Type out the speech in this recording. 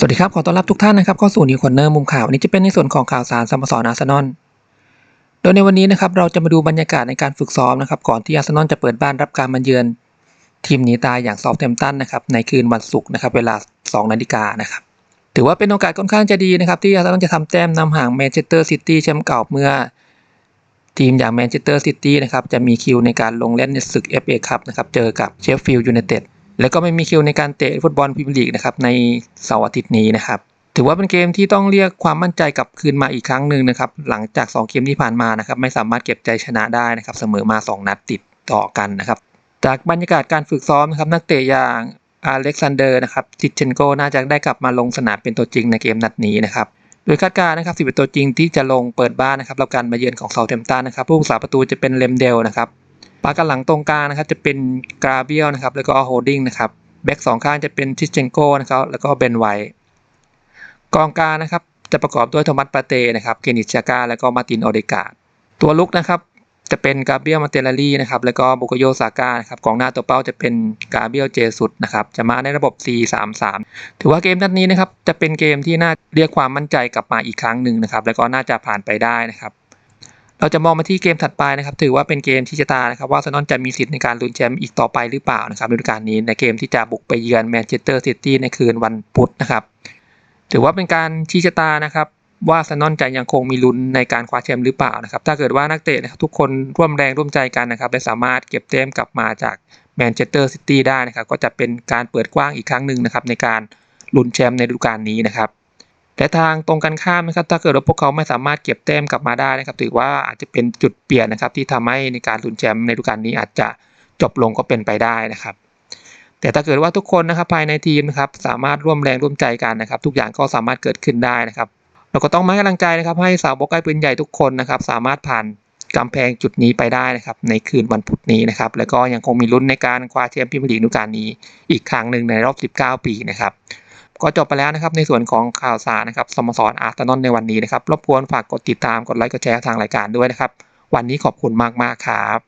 สวัสดีครับ ขอต้อนรับทุกท่านนะครับเข้าสู่นิวคอนเนอร์มุมข่าววันนี้จะเป็นในส่วนของข่าวสารสโมสรอาร์เซนอลโดยในวันนี้นะครับเราจะมาดูบรรยากาศในการฝึกซ้อมนะครับก่อนที่อาร์เซนอลจะเปิดบ้านรับการมาเยือน ทีมหนีตายอย่างซอฟแทมตันนะครับในคืนวันศุกร์นะครับเวลา 2 นาฬิกานะครับถือว่าเป็นโอกาสค่อนข้างจะดีนะครับที่อาร์เซนอลจะทำแต้มนำห่างแมนเชสเตอร์ซิตี้แชมป์เก่าเมื่อ ทีมอย่างแมนเชสเตอร์ซิตี้นะครับจะมีคิวในการลงเล่นในศึก FA คัพนะครับเจอกับเชฟฟิลด์ยูไนเต็ด แล้วก็ไม่มีคิวในการเตะฟุตบอลพรีเมียร์ลีกนะครับในเสาร์อาทิตย์นี้นะครับถือว่าเป็นเกมที่ต้องเรียกความมั่นใจกลับคืนมาอีกครั้งหนึ่งนะครับหลังจาก 2 เกมที่ผ่านมานะครับไม่สามารถเก็บใจชนะได้นะครับเสมอมา 2 นัดติดต่อกันนะครับจากบรรยากาศการฝึกซ้อมนะครับนักเตะอย่างอเล็กซานเดอร์นะครับจิตเชนโกน่าจะได้กลับมาลงสนามเป็นตัวจริงในเกมนัดนี้นะครับโดยคาดการณ์นะครับสิบตัวจริงที่จะลงเปิดบ้านนะครับรับการมาเยือนของเซาเทมตันนะครับผู้รักษาประตูจะเป็นเลมเดลนะครับ ปากกันหลังตรงกลางนะครับจะเป็นกราเบียลนะครับแล้วก็โฮดดิ้งนะครับแบ็กสองข้างจะเป็นทิชเชนโกนะครับแล้วก็เบนไวกองกลางนะครับจะประกอบด้วยโทมัสปาเต้นะครับเกนิชากา แล้วก็มาตินออเดกาตัวลุกนะครับจะเป็นกาเบียลมาเตลารีนะครับแล้วก็บุกโยซาก้านะครับกองหน้าตัวเป้าจะเป็นกาเบียลเจสุดนะครับจะมาในระบบ 4-3-3 ถือว่าเกมนัดนี้นะครับจะเป็นเกมที่น่าเรียกความมั่นใจกลับมาอีกครั้งหนึ่งนะครับแล้วก็น่าจะผ่านไปได้นะครับ เราจะมองมาที่เกมถัดไปนะครับ ถือว่าเป็นเกมที่จะตานะครับว่าอานอลจะมีสิทธิ์ในการลุ้นแชมป์อีกต่อไปหรือเปล่านะครับฤดูกาลนี้ในเกมที่จะบุกไปเยือนแมนเชสเตอร์ซิตี้ในคืนวันพุธนะครับ ถือว่าเป็นการชี้ชะตานะครับว่าอาร์เซนอลจะยังคงมีลุ้นในการคว้าแชมป์หรือเปล่านะครับ ถ้าเกิดว่านักเตะนะครับทุกคนร่วมแรงร่วมใจกันนะครับและสามารถเก็บแต้มกลับมาจากแมนเชสเตอร์ซิตี้ได้นะครับ ก็จะเป็นการเปิดกว้างอีกครั้งหนึ่งนะครับในการลุ้นแชมป์ในฤดูกาลนี้นะครับ แต่ทางตรงกันข้ามนะครับ ถ้าเกิดว่าพวกเขาไม่สามารถเก็บแต้มกลับมาได้นะครับ ถือว่าอาจจะเป็นจุดเปลี่ยนนะครับ ที่ทำให้ในการลุ้นแชมป์ในฤดูกาลนี้อาจจะจบลงก็เป็นไปได้นะครับ แต่ถ้าเกิดว่าทุกคนนะครับภายในทีมนะครับสามารถร่วมแรงร่วมใจกันนะครับ ทุกอย่างก็สามารถเกิดขึ้นได้นะครับเราก็ต้องมาให้กำลังใจนะครับ ให้สาวบกไก่ปืนใหญ่ทุกคนนะครับ สามารถผ่าน กำแพงจุดนี้ไปได้นะครับในคืนวันพุธนี้นะครับแล้วก็ยังคงมีลุ้นในการคว้าแชมป์พรีเมียร์ลีกฤดูกาลนี้อีกครั้งหนึ่งในรอบ 19 ปีนะครับก็จบไปแล้วนะครับในส่วนของข่าวสารนะครับสโมสรอาร์เซนอลในวันนี้นะครับรบกวนฝากกดติดตามกดไลค์กดแชร์ทางรายการด้วยนะครับ วันนี้ขอบคุณมากๆครับ